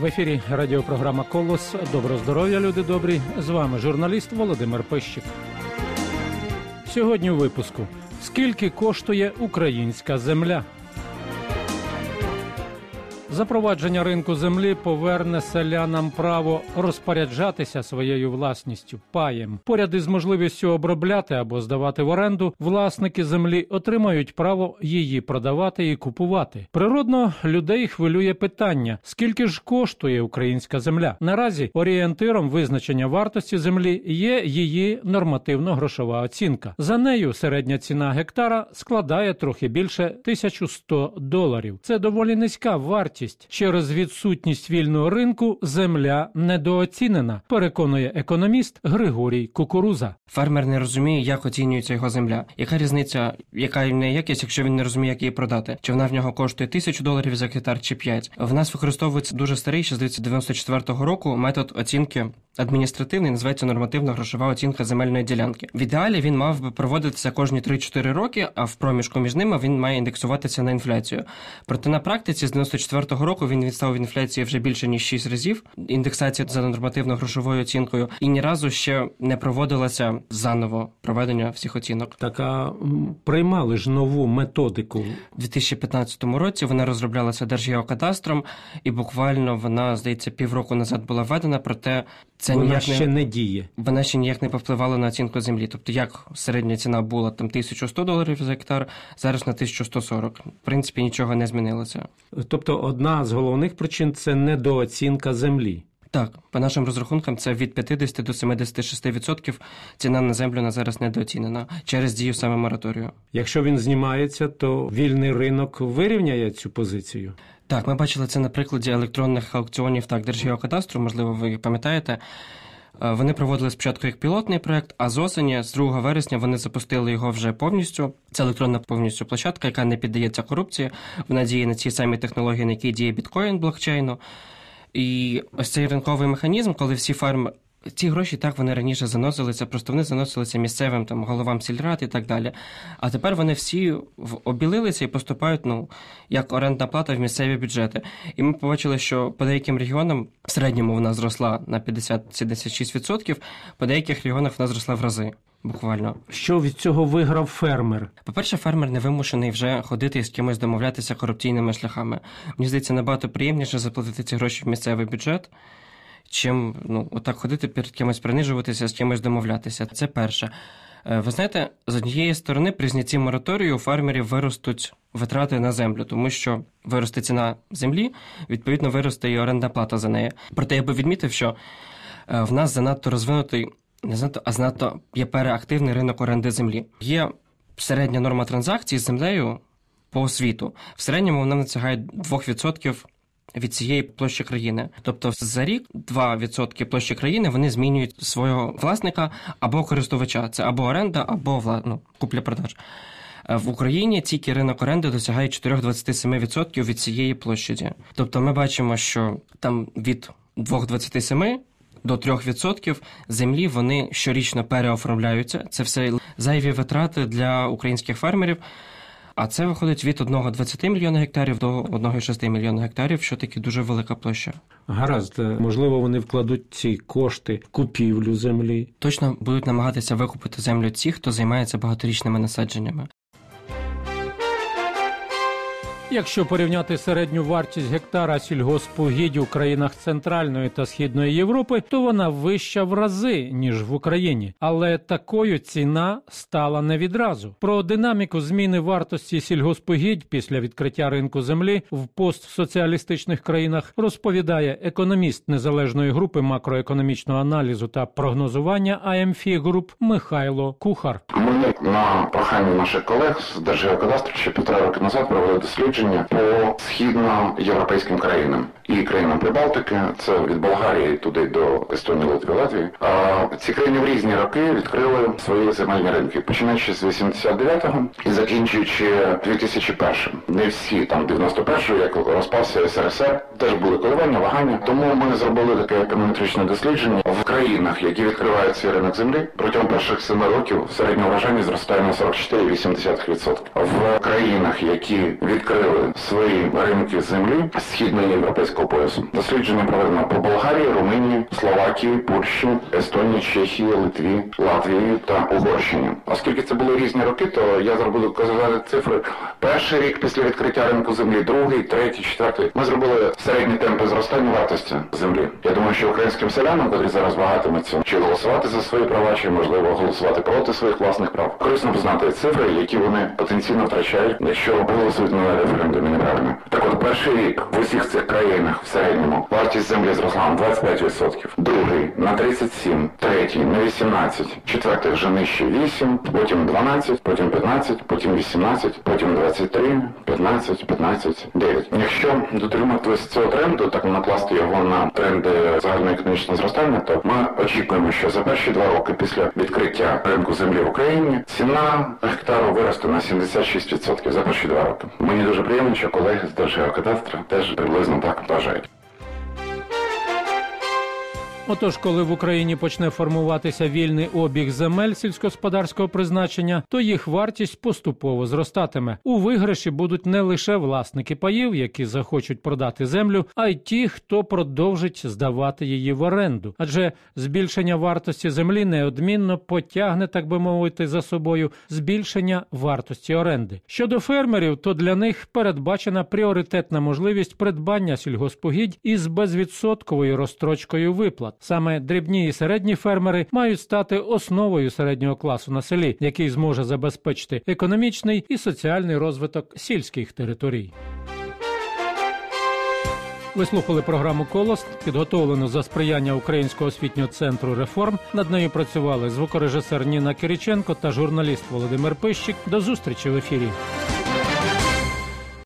В ефірі радіопрограма Колос. Добро здоров'я, люди добрі. З вами журналіст Володимир Пищик. Сьогодні у випуску: скільки коштує українська земля? Запровадження ринку землі поверне селянам право розпоряджатися своєю власністю паєм. Поряд із можливістю обробляти або здавати в оренду, власники землі отримають право її продавати і купувати. Природно, людей хвилює питання: скільки ж коштує українська земля? Наразі орієнтиром визначення вартості землі є її нормативно-грошова оцінка. За нею середня ціна гектара складає трохи більше 1100 доларів. Це доволі низька вартість. Через відсутність вільного ринку земля недооцінена, переконує економіст Григорій Кукуруза. Фермер не розуміє, як оцінюється його земля. Яка різниця, яка в неї якість, якщо він не розуміє, як її продати? Чи вона в нього коштує тисячу доларів за гектар чи п'ять? В нас використовується дуже старий, ще з 1994 року метод оцінки адміністративний, називається нормативна грошова оцінка земельної ділянки. В ідеалі він мав би проводитися кожні 3-4 роки, а в проміжку між ними він має індексуватися на інфляцію. Проте на практиці з 94-го року він відстав від інфляції вже більше ніж 6 разів. Індексація за нормативно-грошовою оцінкою і ні разу ще не проводилася заново проведення всіх оцінок. Така м, приймали ж нову методику. У 2015 році вона розроблялася Держгеокадастром, і буквально вона, здається, півроку назад була введена, проте це Вона ніяк ще не не діє. вона ще ніяк не повпливала на оцінку землі. Тобто, як середня ціна була там 1100 доларів за гектар, зараз на 1140. В принципі, нічого не змінилося. Тобто, одна з головних причин це недооцінка землі. Так, по нашим розрахункам, це від 50 до 76% ціна на землю на зараз недооцінена через дію саме мораторію. Якщо він знімається, то вільний ринок вирівняє цю позицію. Так, ми бачили це на прикладі електронних аукціонів так Держгеокадастру, можливо, ви пам'ятаєте. Е, Вони проводили спочатку як пілотний проект, а з осені, з 2 вересня, вони запустили його вже повністю. Це електронна повністю площадка, яка не піддається корупції. Вона діє на цій самій технології, на якій діє біткоін блокчейну. І ось цей ринковий механізм, коли всі ферми. Ці гроші так вони раніше заносилися, просто вони заносилися місцевим там головам сільрад і так далі. А тепер вони всі обілилися і поступають ну як орендна плата в місцеві бюджети. І ми побачили, що по деяким регіонам в середньому вона зросла на 50-76%, по деяких регіонах вона зросла в рази. Буквально, Що від цього виграв фермер? по-перше, фермер не вимушений вже ходити і з кимось домовлятися корупційними шляхами. Мені здається, набагато приємніше заплатити ці гроші в місцевий бюджет, чим ну, отак ходити перед кимось принижуватися, з кимось домовлятися. Це перше. Е, Ви знаєте, з однієї сторони, при знятті мораторію у фермерів виростуть витрати на землю, тому що виросте ціна землі, відповідно, виросте і орендна плата за неї. Проте я би відмітив, що е, в нас занадто розвинутий, не занадто, а занадто є переактивний ринок оренди землі. Є середня норма транзакцій з землею по світу. В середньому вона насягає 2% від цієї площі країни. Тобто за рік 2% площі країни вони змінюють свого власника або користувача. Це або оренда, або вла... ну, купля-продаж. Е, В Україні тільки ринок оренди досягає 4,27% від цієї площаді. Тобто ми бачимо, що там від 2,27% до 3% землі вони щорічно переоформляються. Це все зайві витрати для українських фермерів. А це виходить від 1,20 мільйона гектарів до 1,6 мільйона гектарів, що таки дуже велика площа. Гаразд, можливо, вони вкладуть ці кошти купівлю землі. Точно будуть намагатися викупити землю ті, хто займається багаторічними насадженнями. Якщо порівняти середню вартість гектара сільгоспугідь у країнах Центральної та Східної Європи, то вона вища в рази ніж в Україні, але такою ціна стала не відразу. Про динаміку зміни вартості сільгоспугідь після відкриття ринку землі в постсоціалістичних країнах розповідає економіст незалежної групи макроекономічного аналізу та прогнозування IMF Group Михайло Кухар. Ми на прохання наших колег з Держгеокадастру ще півтора роки назад провели дослідження по східноєвропейським країнам і країнам Прибалтики. Це від Болгарії туди до Естонії, Литви, Латвії. А ці країни в різні роки відкрили свої земельні ринки, починаючи з 89-го і закінчуючи 2001 Не всі там 91-го, як розпався СРСР, теж були коливання, вагання. Тому ми зробили таке економетричне дослідження в країнах, які відкривають свій ринок землі протягом перших семи років середнє вважання зростає на 44,8%. В країнах, які відкрили відкрили свої ринки землі східноєвропейського поясу. Дослідження проведено по Болгарії, Румунії, Словакії, Польщі, Естонії, Чехії, Литві, Латвії та Угорщині. Оскільки це були різні роки, то я буду казати цифри. Перший рік після відкриття ринку землі, другий, третій, четвертий. Ми зробили середні темпи зростання вартості землі. Я думаю, що українським селянам, котрі зараз вагатимуться, чи голосувати за свої права, чи можливо голосувати проти своїх власних прав, корисно знати цифри, які вони потенційно втрачають, якщо голосують на референдумі неправильно. Так от перший рік в усіх цих країнах в середньому вартість землі зросла на 25%, другий на 37%, третій на 18%, четвертий вже нижче 8%, потім 12%, потім 15%, потім 18%, потім 23%, 15%, 15%, 9%. Якщо дотримуватися цього тренду, так накласти його на тренди загальноекономічного зростання, то ми очікуємо, що за перші два роки після відкриття ринку землі в Україні ціна гектару виросте на 76% за перші два роки. Мені дуже приємно, що колеги з Держгеокадастру теж приблизно так вважають. Отож, коли в Україні почне формуватися вільний обіг земель сільськогосподарського призначення, то їх вартість поступово зростатиме. У виграші будуть не лише власники паїв, які захочуть продати землю, а й ті, хто продовжить здавати її в оренду. Адже збільшення вартості землі неодмінно потягне, так би мовити, за собою збільшення вартості оренди. Щодо фермерів, то для них передбачена пріоритетна можливість придбання сільгоспугідь із безвідсотковою розстрочкою виплат. Саме дрібні і середні фермери мають стати основою середнього класу на селі, який зможе забезпечити економічний і соціальний розвиток сільських територій. Ви слухали програму Колос, підготовлену за сприяння Українського освітнього центру реформ. Над нею працювали звукорежисер Ніна Кириченко та журналіст Володимир Пищик. До зустрічі в ефірі.